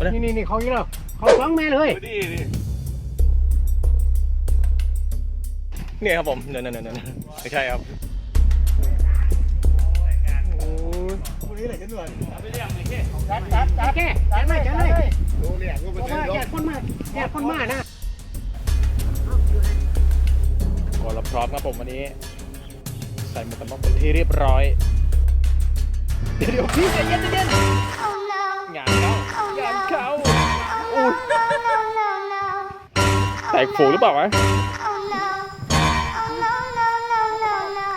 มาเลยนี่นี่นี่เขาอีกแล้วเขาสองแม่เลยดีดิเนี่ยครับผมเนี่ยเนี่ยเนี่ยเนี่ยไม่ใช่ครับโอ้ยคนนี้ไหนกันหน่อยไปเรียกไอ้แค่จัดจัดจัดแก่จัดเลยจัดเลยดูเนี่ยก็เพเป็นราะว่าเรื่แก่คนมากแก่คนมากนะก่อนเราพร้อมครับผมวันนี้ ใส่หมวกกันน็อกเป็นที่เรียบร้อย เดี๋ยวพี่ใจเย็นใจเย็น แตกฝูหรือเปล่าวะ Oh no. Oh no, no, no, no, no.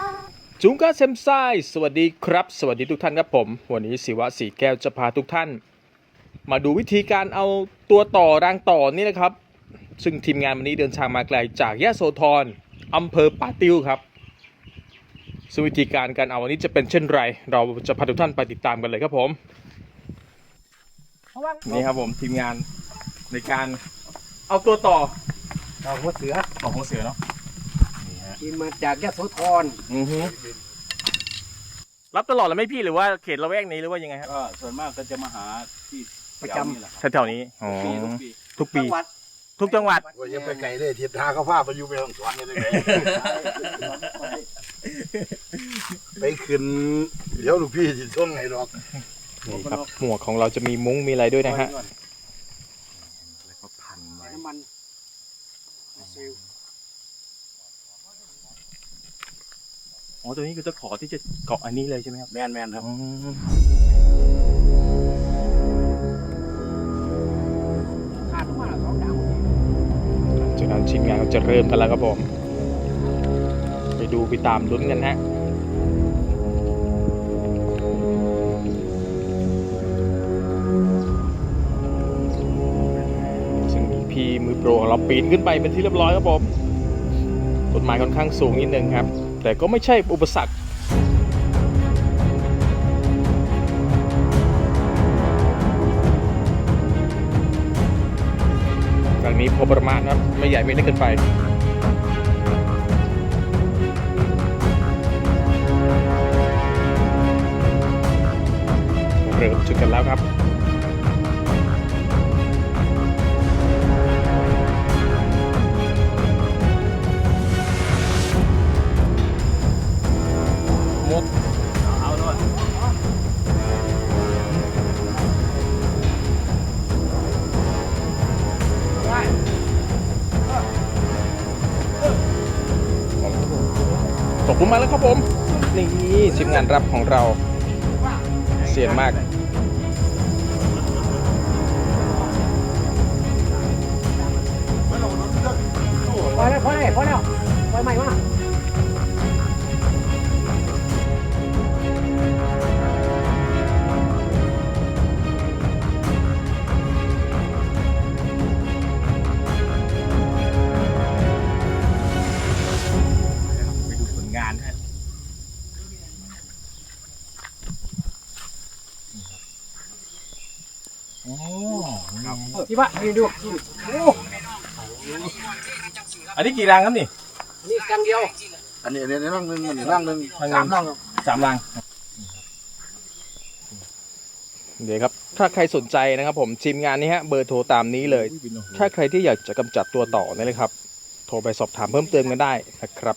จุงก้าเซมไซสวัสดีครับ สวัสดีทุกท่านครับผม วันนี้ศิวะสีแก้วจะพาทุกท่าน มาดูวิธีการเอาตัวต่อรางต่อนี่นะครับ ซึ่งทีมงานวันนี้เดินทางมาไกลจากยะโสธรอำเภอป่าติ้วครับ ซึ่งวิธีการการเอาวันนี้จะเป็นเช่นไร เราจะพาทุกท่านไปติดตามกันเลยครับผมนี่ครับผมทีมงานในการเอาตัวต่อ เอาหัวเสือของหัวเสือเนาะกินมาจากยะโสธรอือฮึรับตลอดเลยไหมพี่หรือว่าเขตละแวกนี้หรือว่ายังไงครับก็ส่วนมากก็จะมาหาที่ประจนี่แหละครับแถวๆนี้อ๋อปีทุกปีทุกำปีจังหวัดทุกจังหวัดว่ายังไปไกลเลยทิศทางเขาพาไปอยู่ไปห้องสวนนี่ได้ไงไปขึ้นเดี๋ยวลูกพี่สิส่งให้ดอกนี่ครับหมวกของเราจะมีมุ้งมีอะไรด้วยนะฮะ แล้วก็พันไว้ น้ำมัน อ๋อตัวนี้คือจะขอที่จะเกาะอันนี้เลยใช่ไหมครับแมนแมนครับอืมขาดมาสองดาวจากนั้นทีมงานก็จะเริ่มกันแล้วครับผม ไปดูไปตามลุ้นกันฮะ ซึ่งมีพี่มือโปรของเราปีนขึ้นไปเป็นที่เรียบร้อยครับผมต้นไม้ค่อนข้างสูงนิดนึงครับ แต่ก็ไม่ใช่อุปสรรคครั้งนี้พอประมาณนะครับไม่ใหญ่ไม่เล็กเกินไปเริ่มจุดกันแล้วครับ มาแล้วครับผม นี่ทีมงานรับของเรา เสียนมาก พอแล้วพอแล้วพอแล้วปล่อยใหม่มา ที่ว่านี่ดูโอ้อันนี้กี่รังครับนี่นี่กังเดียวอันนี้อันนี้ร่างหนึ่งอันนี้ร่างหนึ่งสามร่างครับสามรังเดี๋ยวครับ ถ้าใครสนใจนะครับผมทีมงานนี้ฮะเบอร์โทรตามนี้เลย ถ้าใครที่อยากจะกำจัดตัวต่อนี่เลยครับ โทรไปสอบถามเพิ่มเติมกันได้นะครับ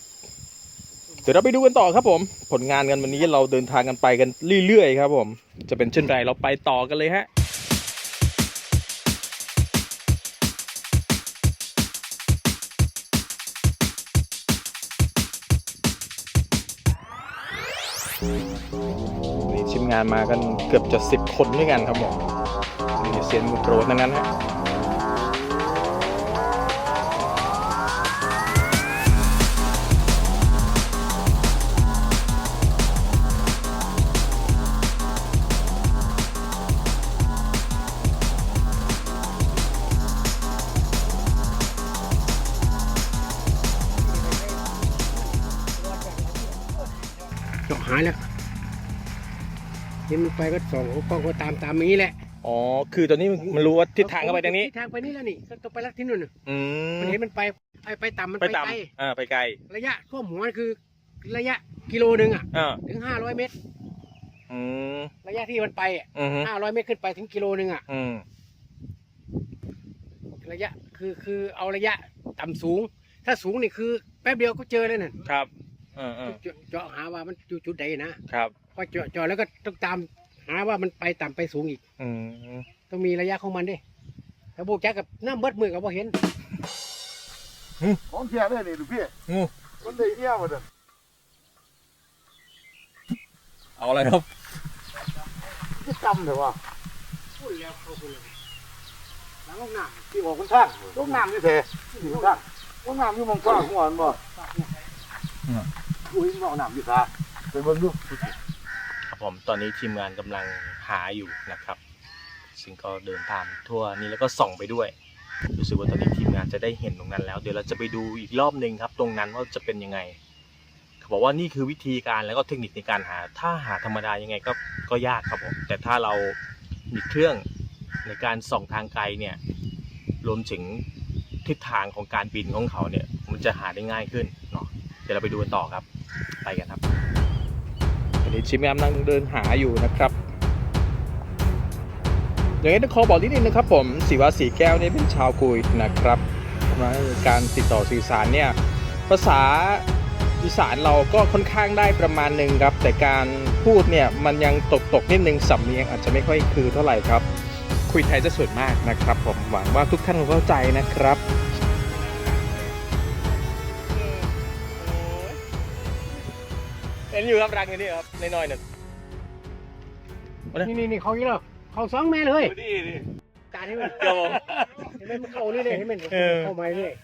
เดี๋ยวเราไปดูกันต่อครับผม ผลงานกันวันนี้เราเดินทางกันไปกันเรื่อยๆครับผม จะเป็นเช่นไรเราไปต่อกันเลยฮะานมากันเกือบจะสิบคนด้วยกันครับผมนี่เซียนมูโปรทั้งนั้นฮะ นมันไปก็ส่องกล้องก็ตามตามอย่างนี้แหละอ๋อ คือตอนนี้มันรู้ว่าทิศทางเข้าไปทางนี้ ทิศทางไปนี่แล้วนี่ก็ต้องไปลักที่นู่นน่ะอืมมันเห็นมันไปไปไปต่ำมันไปไปไกลต่ำอ่าไปไกลระยะท่วมหัวคือระยะกิโลหนึ่งอะอ่าถึงห้าร้อยเมตร อืมระยะที่มันไปอะอืมฮึห้าร้อยเมตรขึ้นไปถึงกิโลหนึ่งอะอืมระยะคือคือเอาระยะต่ำสูง ถ้าสูงนี่คือแป๊บเดียวก็เจอเลยน่ะครับ เออเออเจาะเจาะหาว่ามันอยู่จุดใดนะครับพอเจาะเจาะแล้วก็ต้องตามหาว่ามันไปต่ำไปสูงอีก อืมต้องมีระยะของมันดิถ้าโบกแจ๊กกับน้ำเบิดมือกับบ่เห็นของเทียได้นี่ลูกพี่งูมันได้เอี้ยมาเด้อเอาอะไรครับที่จำเลยว่าพูดแล้วเขาพูดเลยหลังลงน้ที่ออกคนท่านลูกน้ำนี่แท้ที่คนท่านลูกน้ำอยู่หมองกว้างหัวมันบ่ อุ้ยมองน้ำอยู่ซาไปเบิ่งดูครับผมตอนนี้ทีมงานกำลังหาอยู่นะครับ ซึ่งก็เดินตามทั่วนี้แล้วก็ส่องไปด้วย รู้สึกว่าตอนนี้ทีมงานจะได้เห็นตรงนั้นแล้ว เดี๋ยวเราจะไปดูอีกรอบหนึ่งครับ ตรงนั้นว่าจะเป็นยังไงเขาบอกว่านี่คือวิธีการแล้วก็เทคนิคในการหา ถ้าหาธรรมดายังไงก็ก็ยากครับผมแต่ถ้าเรามีเครื่องในการส่องทางไกลเนี่ยรวมถึงทิศทางของการบินของเขาเนี่ยมันจะหาได้ง่ายขึ้นเนาะเดี๋ยวเราไปดูกันต่อครับ ไปกันครับตอนนี้ทีมงานกำลังเดินหาอยู่นะครับอย่างนี้ต้องขอบอกนิดนึงนะครับ ผมศิวะสีแก้วเนี่ยเป็นชาวกุยนะครับการติดต่อสื่อสารเนี่ยภาษาอีสานเราก็ค่อนข้างได้ประมาณหนึ่งครับ แต่การพูดเนี่ยมันยังตกตกๆนิดนึงสำเนียงอาจจะไม่ค่อยคือเท่าไหร่ครับ คุยไทยจะส่วนมากนะครับ ผมหวังว่าทุกท่านคงเข้าใจนะครับ ห็นอยู่ครับรังอยู่นี่ครับน้อยๆหนึ่งำนี่นี่นี่เขาอีกแล้วเขาสองแม่เลยดูดิดิการให้มันครับผมเห็นไหมมันเข้านี่เลยเห็นไหมเออเข้ามาเลย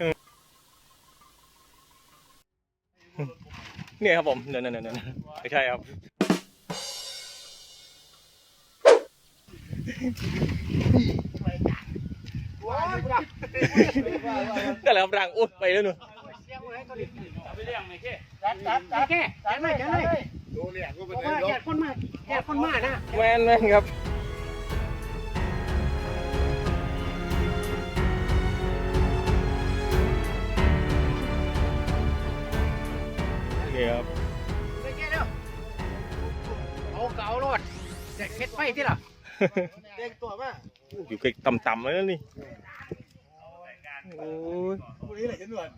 เนี่ยครับผมเนินเนินเนินเนินไม่ใช่ครับนั่นแหละครับรังอุ้ยไปแล้วหนู เอาไปเลี้ยงไหมแค่โอเคจัดเลยจัดเลยดูเนี่ยก็บเป็นอกไงว่าเนาะแยกคนมาแยกคนมานะแมนแมนครับนี่ครับไปแก้เด้อเอาเก่ารถเด็กเฮ็ดไฟที่ล่ะเด็กตัวมาอยู่ใกล้ต่ำๆแล้วนี่โอ้ยคนนี้แหละฉันหนวด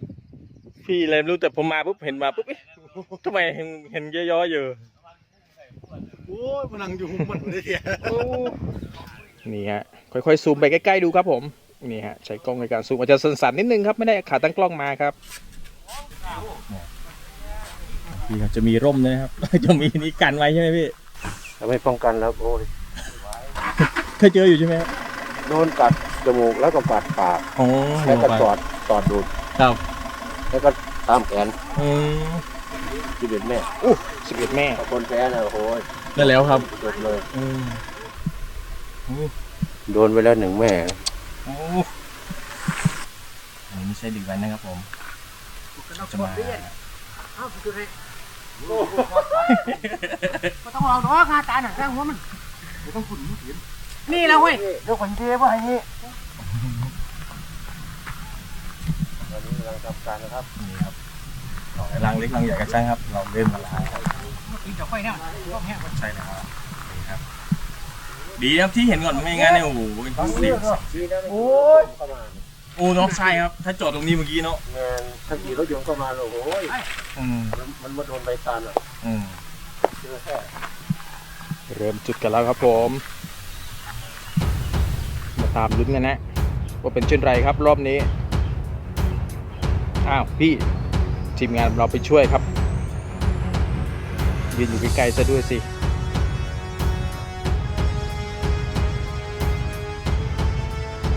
พี่อะไรไม่รู้แต่ผมมาปุ๊บเห็นมาปุ๊บเอ๊ะทำไมเห็นเห็นย่อๆอยู่โอ้ยมันนั่งอยู่หุมมันเลยเทียนี่ฮะค่อยๆซูมไปใกล้ๆดูครับผมนี่ฮะใช้กล้องในการซูมอาจจะสั่นๆนิดนึงครับไม่ได้ขาตั้งกล้องมาครับพี่จะมีร่มด้วยนะครับ จะมีนี่กันไว้ใช่ไหมพี่ถ้าไม่ป้องกันแล้วโอ้ยเคยเจออยู่ใช่ไหมครับโดนกัดจมูกแล้วก็กัดปากอ๋อแล้วก็ตอดตอดดูดครับ แล้วก็ตามแขนอืมที่เป็นแม่สิบเอ็ดแม่ถ้าคนแพ้น่ะโอ้ยนั่นแล้วครับจบเลย อืมโดนไปแล้วหนึ่งแม่โอ้อันนี้ไม่ใช่ดึกวันนะครับผม จะมาเอ้าคือไงก็ต้องลองดอกงาตาหนังแรงหัวมันต้องขุนนี่แล้วเว้ยเดี๋ยวคนเทว่าให้นี่ตอนนี้กำลังทำการนะครับนี่ครับรังเล็กรังใหญ่ก็ใช่ครับ เราเล่นมาแล้วครับกินจะไฟเนี่ยต้องแห้งใช่แล้วครับนี่ครับ ดีครับที่เห็นก่อนไม่งั้นเนี่ยโอ้โหสิบโอ้ยเข้ามาโอ้เนาะใช่ครับ ถ้าจอดตรงนี้เมื่อกี้เนาะงานถ้าขี่รถยนต์เข้ามาโอ้โหยอืมมันมันมาโดนใบตาลอะอืมเจอแค่เริ่มจุดกันแล้วครับผม มาตามลุ้นกันนะ ว่าเป็นเช่นไรครับรอบนี้ อ้าวพี่ทีมงานเราไปช่วยครับยืนอยู่ใกล้ๆซะด้วยสิ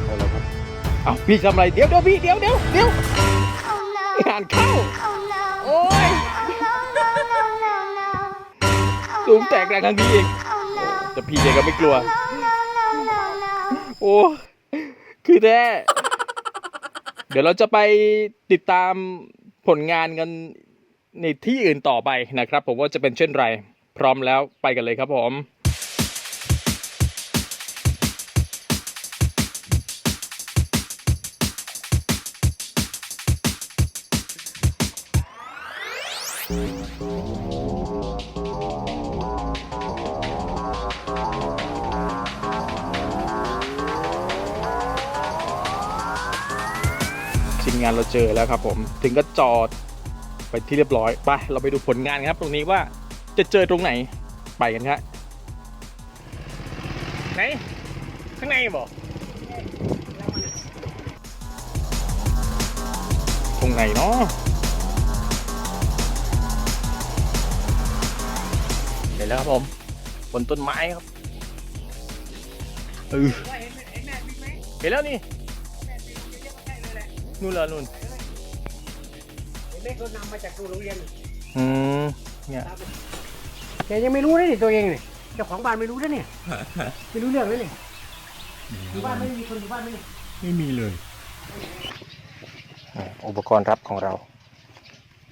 เอาละครับอ้าวพี่ทำอะไรเดี๋ยวเดี๋ยวพี่เดี๋ยวเดี๋ยวเดี๋ยวงานเข้า โอ้ยสูงแตกแรงทางนี้อีก Oh no, แต่พี่เด็กก็ไม่กลัว โอ้ คือแท้ เดี๋ยวเราจะไปติดตามผลงานกันในที่อื่นต่อไปนะครับ ผมว่าจะเป็นเช่นไร พร้อมแล้วไปกันเลยครับผม เราเจอแล้วครับผมถึงก็จอดไปที่เรียบร้อยไปเราไปดูผลงานครับ ตรงนี้ว่าจะเจอตรงไหนไปกันครับไหนข้างในบอกตรงไหนเนาะเห็นแล้วครับผมบนต้นไม้ครับเออเห็นแล้วนี่ นู่นเหรอนู่นเล็กรถนำมาจากโรงเรียนอืมเนี่ยแกยังไม่รู้เลยนี่ตัวเองเนี่ยเจ้าของบ้านไม่รู้นะเนี่ยไม่รู้เรื่องเลยเนี่ยอยู่บ้านไม่มีคนอยู่บ้านไม่มีไม่มีเลยอุปกรณ์รับของเรา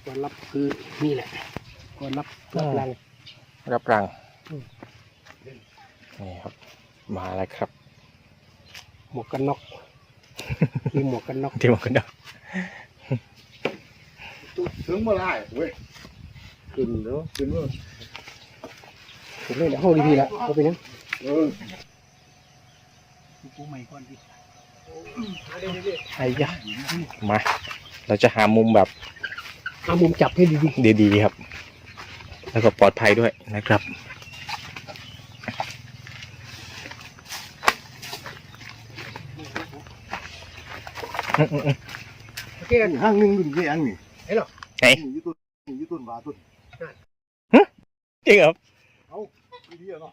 ก่อนรับคือนี่แหละก่อนรับรับรัง รับรังอืม นี่ครับ มาแล้วครับหมวกกันน็อก มีหมวกกันน็อกที่หมวกกันน็อกถึงเมื่อไรเว้ยขึ้นเนาะถึงเมื่อผมเล่นห้องดีๆแล้วเอาไปนะเออกูใหม่ก่อนดิไอ้ยะมา เราจะหามุมแบบเอามุมจับให้ดีดีๆครับ แล้วก็ปลอดภัยด้วยนะครับ ๆโอเคห้างหนึ่งอยู่ที่อันนี่เห็นหรอไหนนี่อยู่ต้นนี่อยู่ต้นบาต้นจริงเหรอที่นี่เนาะ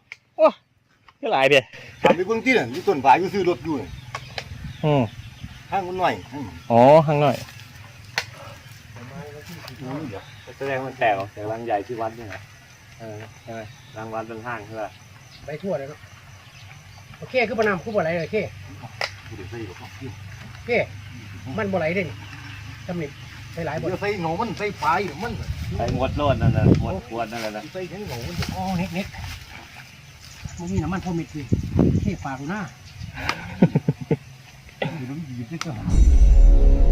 ก็หลายเดียถามไปเบิ่งที่น่ะยู่ต้นบาอยู่ซื้อรถอยู่น่ะอืมห้างมันหน่อยห้างมันอ๋อข้างหน่อยแสดงมันแตกออกจากรังใหญ่ที่วัดนี่ไงเออใช่ไหมรังวัดเป็นห้างใช่ป่ะไปทั่วเลยเนาะโอเคคือประนามคือบ่ไหลเลยโอเค บ่ได้ใส่หรอกครับโอเคมันบ่ไหลเด้นี่จำนี่ใส่หลายบ่เดี๋ยวใส่หนูมันใส่ปลายเดี๋ยวมันไอ้หมดโลดนั่นน่ะหมดขวดนั่นแหละนะใส่แค่หนูมันอ๋อเน็กเน็กมันมีน้ำมันพอมิดสิโอเคฝากดูหน้าอยู่น้ำดีที่ก็หาค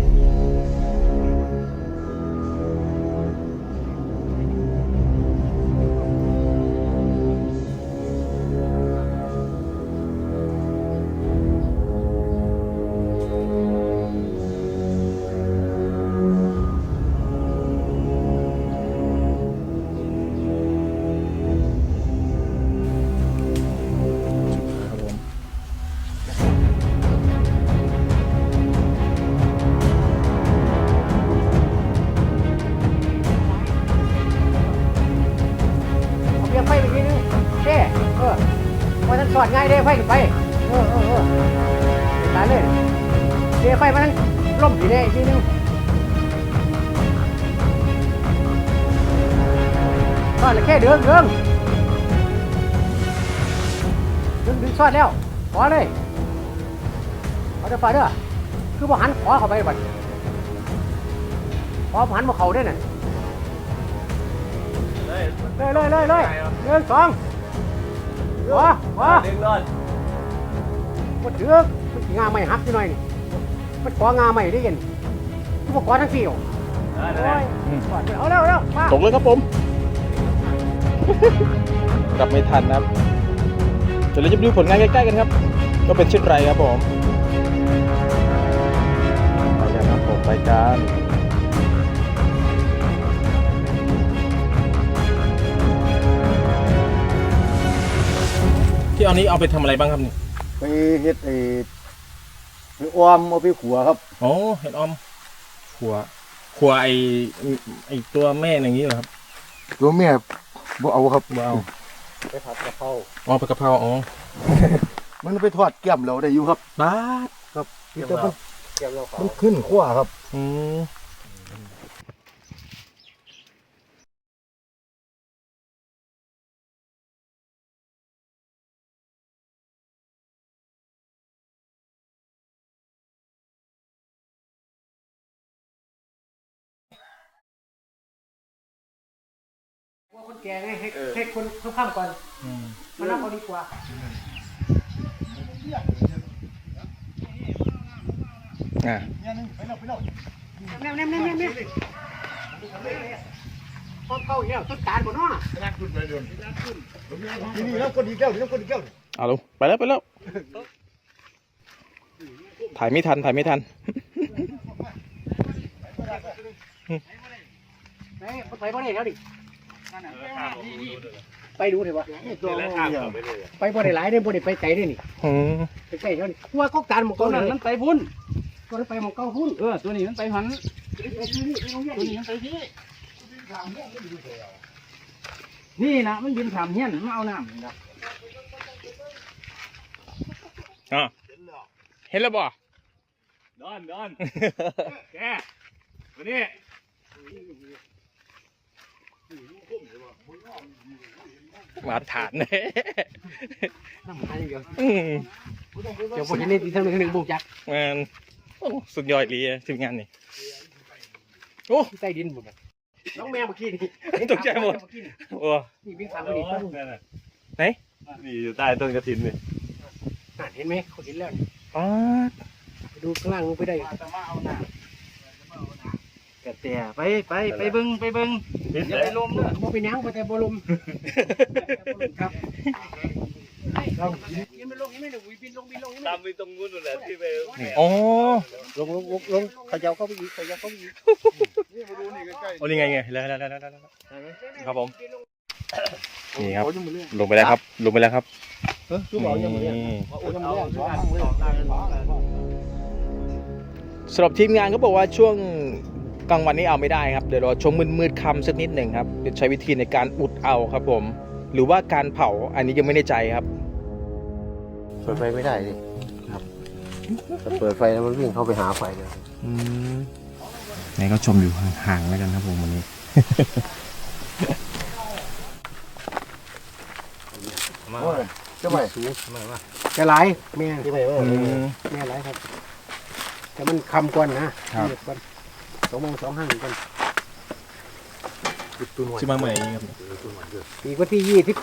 เอาเดี๋ยวไฟเด้อคือบ่หันขอเข้าไปบัดขอบ่หันบ่เข้าเด้น่ะเลยเลยเลยเลยเลยหนึ่งสองว้าว้าดึงรอดหมดเถือกมันสิงาไม่หักที่หน่อยนี่มันของาไม่ได้ยินทุกขอทั้งสี่โอ้นั่นแหละยก่อนเอาเร็วเร็วมาตกเลยครับผมกลับไม่ทันนะครับเดี๋ยวเราจะไปดูผลงานใกล้ๆกันครับ ก็เป็นเช่นไรครับผม รับผมไปกันที่เอานี้เอาไปทำอะไรบ้างครับนี่ไปเฮ็ดไอ้ไปอ้อมเอาไปขัวครับ อ๋อเห็ดออมขัวขัวไอไอตัวแม่อย่างนี้เหรอครับตัวแม่บ่เอาครับว้าวไปผัดกะเพราอ๋อไปกะเพราอ๋อมันไปทอดแก้มเราได้อยู่ครับบ้าดแต่มัน เกี่ยวเราเขามันขึ้นขั้วครับ อืมว่าคนแก่ไงให้ให้คนข้ามก่อนอืมมานั่งเอาดีกว่า อะแนมแนมแนมแนมแนมต้นเข้าอีกแล้วต้นตาลบ่เนาะนี่นี่น้ำก้นอีกแก้วนี่น้ำก้นอีกแก้วเอาลงไปแล้วไปแล้ว ถ่ายไม่ทันถ่ายไม่ทันไปไปบ่ได้แล้วดิไปดูเถอะวะตัวแล้วข้ามไปเลยไปบ่ได้หลายเด้อบ่ได้ไปไกลเด้อนี่อืมไปไกลแล้วนี่ว่าก็การหมองตัเก่าวนั้นั่นนมันไป พุ่นก็ไปหมองเก่าหุ้นเออตัวนี้มันไปหันตัวนี้มันไปที่นี่นะมันยืนถามเฮียนมาเอาน้ำนี่นะอะเห็นแล้วบ่ ดอนดอน แกวันนี้มาฐานเลยน้ำหาอย่างเดียวอืมเดี๋ยวผมจะเล่นอีกสักหนึ่งหนึ่งบุกจัก แมัน โอ้สุดยอดเลยทีมงานนี่โอ้ใต้ดินหมดอะน้องแมวเมื่อกี้นี่ตกใจหมดโอ้นี่วิ่งตามไปดิป้าลุงไหนนี่อยู่ใต้ต้นกระถินนี่อะเห็นไหมเขาเห็นแล้วนี่อ๋อไปดูข้างล่างลงไปได้จะมาเอาน้ำกระเตียไปไปไปเบิ้งไปเบิ้งอย่าไปลมเด้อบ่เป็นหยังบ่แต่บ่ลมครับ เรายินไปลงยินไม่หนึ่งวิบินลงบินลงยินตามไปตรงนู้นนั่นแหละที่ไปอ๋อลงลงลงลงเขาจะเอาเข้าไปอีกเขาจะเอาเข้าไปอีกนี่มาดูนี่ใกล้โอ้นี่ไงไงแล้วแล้วแล้วแล้วแล้วครับผมๆนี่ครับโอ้ยยังไม่เรื่องลงไปแล้วครับ ลงไปแล้วครับเฮ้ยคือบอกยังไม่เรื่องนี่โอ้ยยังไม่เรื่องสองครั้งเลยสำหรับทีมงานก็บอกว่าช่วงกลางวันนี้เอาไม่ได้ครับเดี๋ยวรอช่วงมืดๆค่ำสักนิดหนึ่งครับเดี๋ยวใช้วิธีในการอุดเอาครับผม หรือว่าการเผาอันนี้ยังไม่แน่ใจครับ เปิดไฟไม่ได้ดิครับ ถ้าเปิดไฟแล้วมันวิ่งเข้าไปหาไฟเลยอืมนี่ก็ชมอยู่ห่างๆแล้วกันครับผมวันนี้โอ้ยจะไปจะหลายแม่จะไปว่าแม่หลายครับ แต่มันคำกวนนะครับเด็กก่อนสองโมงสองห้ากันชิบะเหมยครับอีกวันที่ยี่สิบ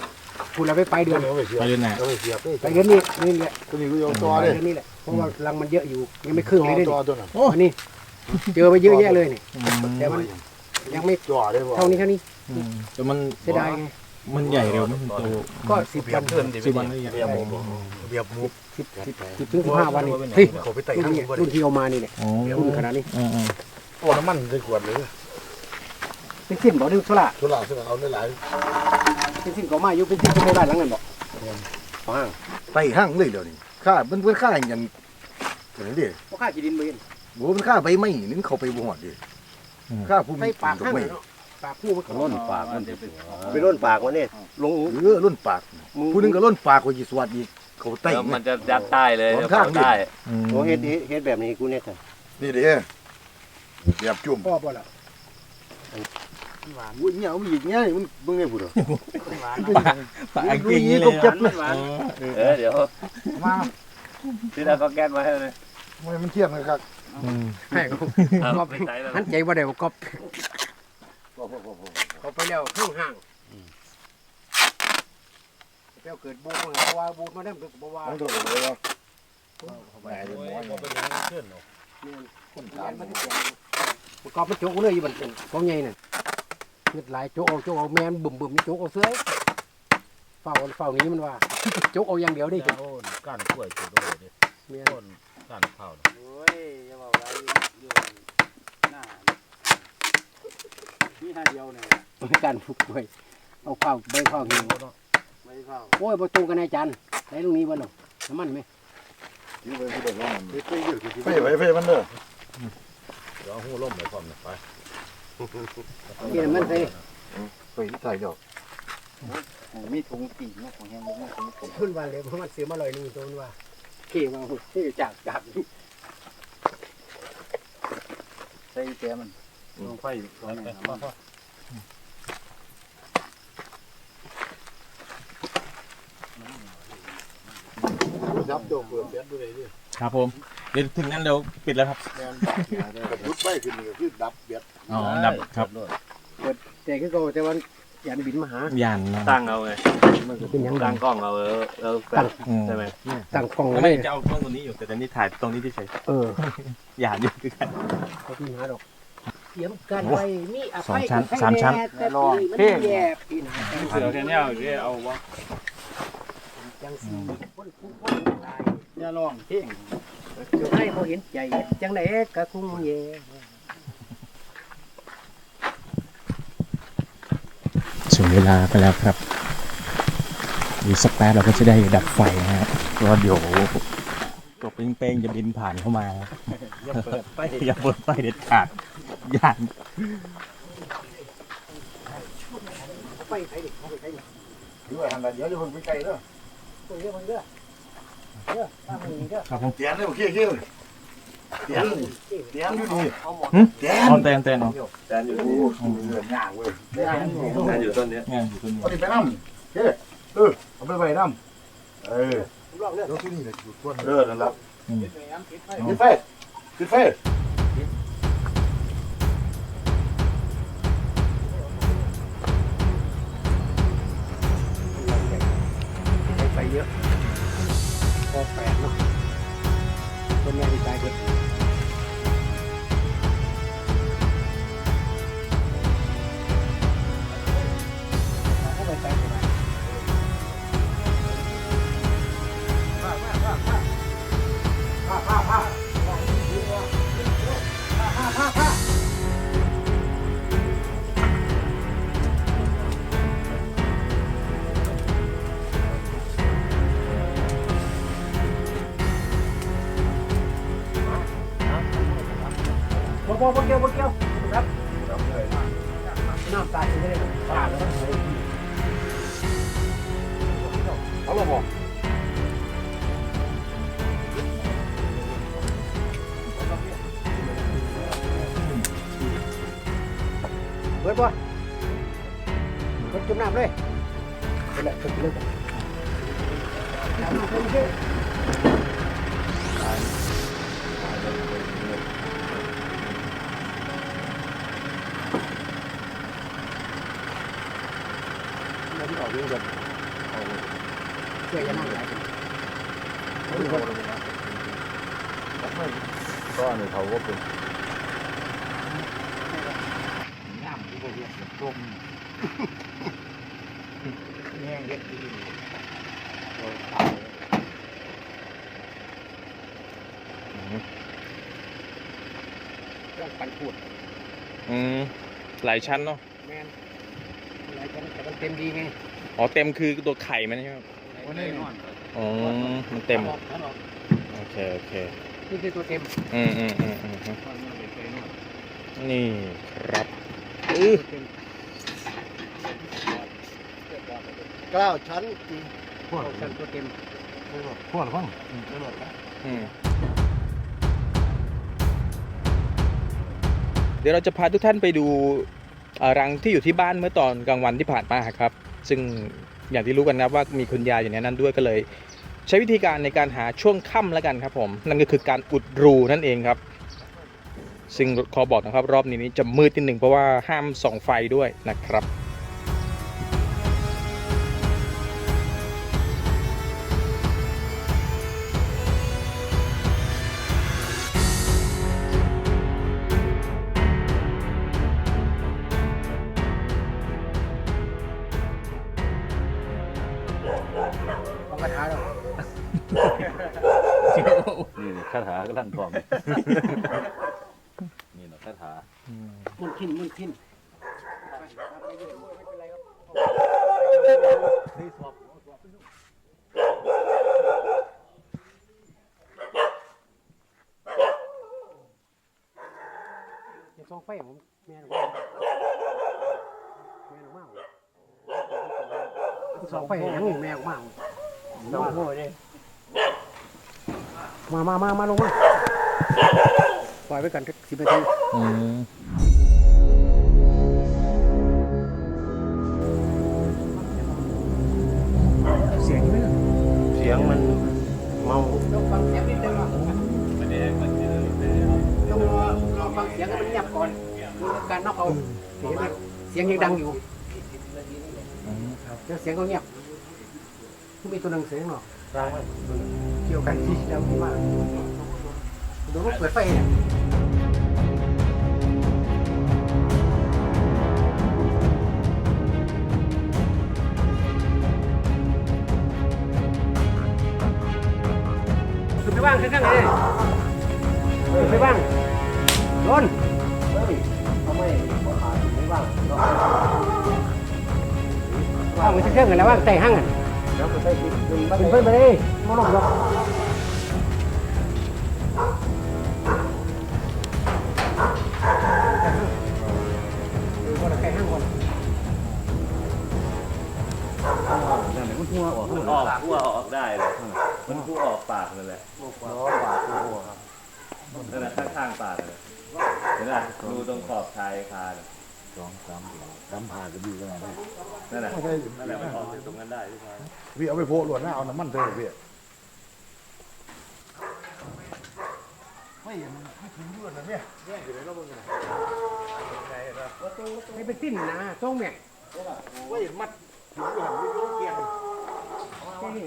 คุณเราไปไปเดือนเอาไปเสียบไปเดือนไหน เอาไปเสียบไปเดือนนี้นี่แหละตัวนี้กูยอมตัวไปเลยเดือนนี้แหละเพราะว่ารังมันเยอะอยู่ยังไม่ครึ่งเลยได้ตัวดิตัวนั้นอันนี้เจอไปเยอะแยะเลยนี่แต่มันยังไม่ตัวได้บ่เท่านี้เท่านี้แต่มันเสียดายไงมันใหญ่เร็วมันโตก็สิบวันสิบวันไม่ใหญ่เบียบหมูเบียบหมูสิบสิบสิบถึงสิบห้าวันนี่เฮ้ยเขาไปไต่รุ่นทั้งนี้บ่รุ่นที่เอามานี่เนี่ยอ๋อรุ่นขนาดนี้อืมอืมตัวน้ำมันได้ขวดเลย เป็นสิ้นบ่ดึงโซล่าทุลาทุลาเอาได้หลายเป็นสิ้นก็มาอยู่เป็นสิ้นก็ไม่ได้หลังนั้นบ่ห้างไต่ห้างเลยเดี๋ยวนี้ค่ามันเป็นค่าอย่างอย่างนี้ดิบ่ค่ากี่ดินบ่เห็นโหมันค่าใบไม้นึงเขาไปบ่หอดดิค่าผู้ไปมีปากดอกห้างไม้เนาะปากผู้มันก็ร่นปากมันจะไปร่นปากมันนี่ลงเออล้นปากผู้หนึงก็ล้นปากกว่าจีสวัสดีเขาไต่แล้วมันจะยัดใต้เลยสองจะข้างเผาใต้อืมโอ้เฮ็ดเฮ็ดแบบนี้กูเนี่ยค่ะนี่เด้แบบจุ่มพ่อบ่ล่ะ อุ้ยเนี่ยมันอีกเนี่ยมันเบิ่งได้พุ่นเหรอปากจริงเลยจับเลยเออเดี๋ยวมาที่เราก็แก้มาให้เลยทำไมมันเที่ยงเลยครับให้เขาเอาไปใส่แล้วหันใจบ่ได้บ่กอบเขาไปแล้วข้างห้างแล้วเกิดบูมเพราะว่าบูมมาได้บ่ว่ามันโดดเลยว่าไปเลยหมอคนแม่ถามนมัมันนแก่บ่กอบมันโจกเลยอยู่บัดเป็นของใหญ่นั่น เฮ็ดหลายโจกเอาโจกเอาแม่นบึ้มๆโจกเอาเสื้อเฝ้าเฝ้านี้มันว่า โจกเอาอย่างเดียวดิก้านกล้วยตัวโดดดิแม่นต้นก้านข้าวโอ้ยอย่าบอกว่าอยู่หน้ามีห้าเดียวเนี่ยการผูกกล้วยเอาข้าวใบข้าวหิวไม่เข้าโอ้ยบ่ตรงกันนายจันได้ลูกนี้บ่เนาะน้ำมันไหมอยู่ไปผู้ใดว่ามันไฟไฟไฟมันเด้อเดี๋ยวเอาหูล่มไปพร้อมเนี่ยไปเกี่ยมันใส่ไฟที่ใส่ดอกมีถุงปีกนะของแฮมมีถุงปีกทุนวันเลยเพราะมันซื้อมาลอยหนึงตัวมันว่าเกี่ว่าที่จากจากใส่แกมันลงไฟร้อนไปพ่อพ่อจับตัวเปิดแก๊สด้วยดิครับผม เดี๋ยวถึงนั้นเดี๋ยวปิดแล้วครับกระพุดไฟขึ้นนี่ก็คือดับเบียดอ๋อดับครับ แต่ก็โกแต่ว่ายันบินมาหา ยานนะตั้งเอาไงมันก็เป็นหยังดัตั้งงกล้องเอาเออเออแฟลชอืมใช่ไหมตั้งกล้องไม่ไว้จะเอากล้องตัวนี้อยู่แต่ตอนนี้ถ่ายตรงนี้ที่เฉยเออยานอยู่คือกัน เขาพี่หาดอกเตรียมกันไว้มีอภัยสองชั้นสามชั้น แต่ปีมันแย่ปีหน้าเสือแค่เนี้ยเดี๋ยวเอาวะจังสีคนผู้คนตายอย่าลองเพ่ง จูให้บ่เห็นใจจังไดกะคุ้งเยถึงเวลาไปแล้วครับอีกสักแป๊บเราก็จะได้ดับไฟนะฮะก็เดี๋ยวกบเป้งๆจะบินผ่านเข้ามา อย่าเปิดไฟอย่าเปิดไฟเด็ดขาดย่านไปไปดิไปไปดิอยู่ห่างเดียวจะเพิ่ไปไกลเด้อตัวเยอะมันเด้อ ครับผมเตียนเลยโอเคโอเคเลยเตียนเตียนอยู่นี่เอาหมดเตียนอ๋อแตนแตนเนาะแตนอยู่โอ้โหเหลือย่างเว้ยเด้อแตนอยู่ต้นเนี้ยงานอยู่ตรงนี้เอาดิไปน้ำเฮ้เออเอาไปไว้น้ำเออลอกเด้อเดี๋ยวที่นี่เลยจุดต้นเออนั่นละอืมขึ้นไฟขึ้นไฟ เราที่ออกวิ่งกันช่วยกันนั่งหลายคนก็อันนี้เขาก็เป็นน้ำที่พวกนี้ตมแห้งเด็ดดีเครื่องปั่นขวดอืม หลายชั้นเนาะแม่นอะไรกันแต่มันเต็มดีไง อ๋อเต็มคือตัวไข่มันใช่ไหมครับวันนี้อ๋อมันเต็มออกถอนออกโอเคโอเคนี่คือตัวเต็มอืมอืมอืมอืมอืมนี่ครับอื้อตัวเต็มเก้าชั้นพวกชั้นตัวเต็มพวกหรือเปล่าอืมเดี๋ยวเราจะพาทุกท่านไปดูเอ่อรังที่อยู่ที่บ้านเมื่อตอนกลางวันที่ผ่านมาครับ ซึ่งอย่างที่รู้กันนะว่ามีคุณยายอยู่ในนั้นด้วยก็เลย ใช้วิธีการในการหาช่วงค่ำแล้วกันครับผมนั่นก็คือการอุดรูนั่นเองครับ ซึ่งขอบอกนะครับรอบนี้นี้จะมืดนิดหนึ่งเพราะว่าห้ามส่องไฟด้วยนะครับ ส่องไฟผมแม่นว่าแม่นมากส่องไฟยังแม่นมากน้องโง่เลยมามามามาลงมาปล่อยไว้กันสิบนาที สียงมันเมาต้องฟังเสียงนิดนึงอะไม่ได้มันจะต้องรอรอฟังเสียงให้มันเงียบก่อนดูการน็อกเอาเห็นไหมเสียงยังดังอยู่เดี๋ยวเสียงก็เงียบมีตัวหนังเสียงหรอกเกี่ยวกันที่แล้วมากดูว่าเปิดไฟเนี่ย ขึ้นไปบ้างขึ้นข้างไหนขึ้นไปบ้างโดนเฮ้ยทำไมขอขาดไม่บ้างข้าวมันจะเครื่องกันแล้วว่าใส่ห้างอะแล้วก็ใส่ขึ้นขึ้นมาเป็นเพื่อนไปเลยมาลงหรอกคนละใส่ห้างคนนั่นแหละมันหัวออกมันออกขั้วออกได้เลย มันขั้วออกปากนั่นแหละล้อปากหัวครับนั่นแหละข้างๆปากนั่นแหละเห็นไหมดูตรงขอบชายคาเนี่ยสองสามสามผ่าก็ดีขนาดนี้นั่นแหละนั่นแหละมันออกจากตรงนั้นได้ที่พายพี่เอาไปโพะหลวนนะเอาน้ำมันเธอพี่ไม่เป็นสิ้นนะทรงเนี่ยเว้ยมัดถึงอยู่หันไม่รู้เกียง นี่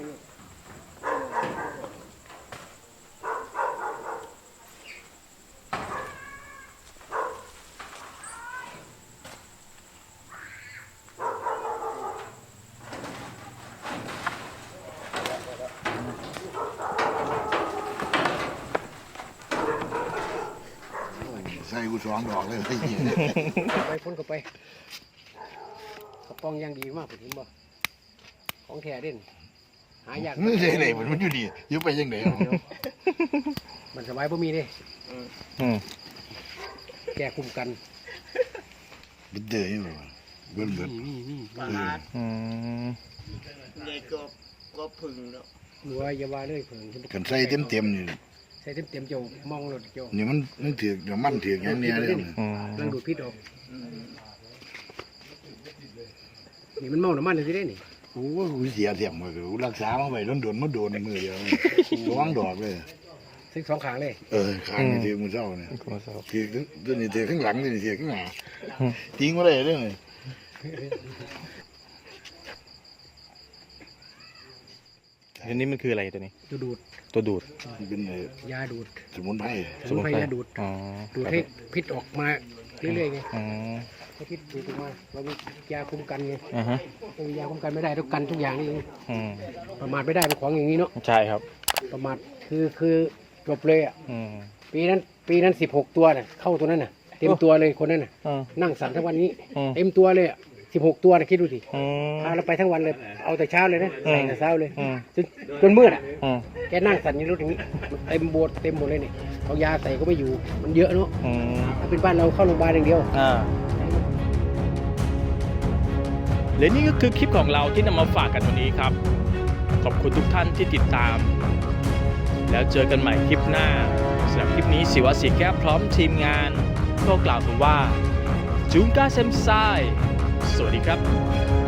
ใส่กูสองดอกเลยไอ้เหี้ย ไป พ้นเข้าไปกระป๋องยังดีมากผมบอกของแท้เด่นหายากนี่เลยมันมันอยู่ดีอยู่ไปยังไงมันสบายบ่มีเด้อืมแก้คุมกันเป็นเดือยอยู่เบิ่นเบิ่นนี่นี่อืมหรือว่าอย่าว่าเลยเพิ่งกันใส่เต็มเต็มๆนี่ ใส่เต็มเต็มๆเจ้ามองรถเจ้านี่มันมันถือกเดี๋ยวมันถือกอย่างเนี้ยเลยอืมนั่งดูดพิษออกนี่มันเมาน้ำมันเลยสิได้นี่โอ้ยกูเสียเสียงมากูรักษามาไว้โดนโดนมาโดนมือเดียวสองดอกเลย ซึ่งสองขางเลยเออข้างนี่ถือกมือเจ้าเนี่ยก็สอบ ถือกตัวนี้ถือกข้างหลังตัวนี้ถือกข้างหน้าทิ้งมาได้เลย อันนี้มันคืออะไรตัวนี้ ดูดูดตัวดูดเป็นไอ้ยาดูดสมุนไพรสมุนไพรยาดูดอ๋อดูดให้พิษออกมาเรื่อยๆไงอ๋อให้พิษดูดออกมาเรามียาคุมกันไงอ่าฮะไม่มียาคุมกันไม่ได้ต้องกันทุกอย่างนี่เองอืมประมาทไม่ได้เป็นของอย่างนี้เนาะใช่ครับ ประมาทคือคือจบเลยอะอืมปีนั้นปีนั้นสิบหกตัวน่ะเข้าตัวนั้นน่ะเต็มตัวเลยคนนั้นน่ะอืมนั่งสั่นทั้งวันนี้อืมเต็มตัวเลยอะ สิบหกตัวนะคิดดูสิอืม พาเราไปทั้งวันเลย เอาแต่เช้าเลยนะอืม ใส่แต่เช้าเลย อืมจนจนมืดอะ อืมแกนั่งสั่นในรถอย่างนี้เต็มโบสถ์เต็มหมดเลยเนี่ยเอายาใส่ก็ไม่อยู่ มันเยอะเนาะ อืมถ้าเป็นบ้านเราเข้าโรงพยาบาลอย่างเดียว อ่าและนี่ก็คือคลิปของเราที่นำมาฝากกันวันนี้ครับ ขอบคุณทุกท่านที่ติดตาม แล้วเจอกันใหม่คลิปหน้าสำหรับคลิปนี้สิวะสีแก้วพร้อมทีมงานก็กล่าวคำว่าจุงกาเซมไซ สวัสดีครับ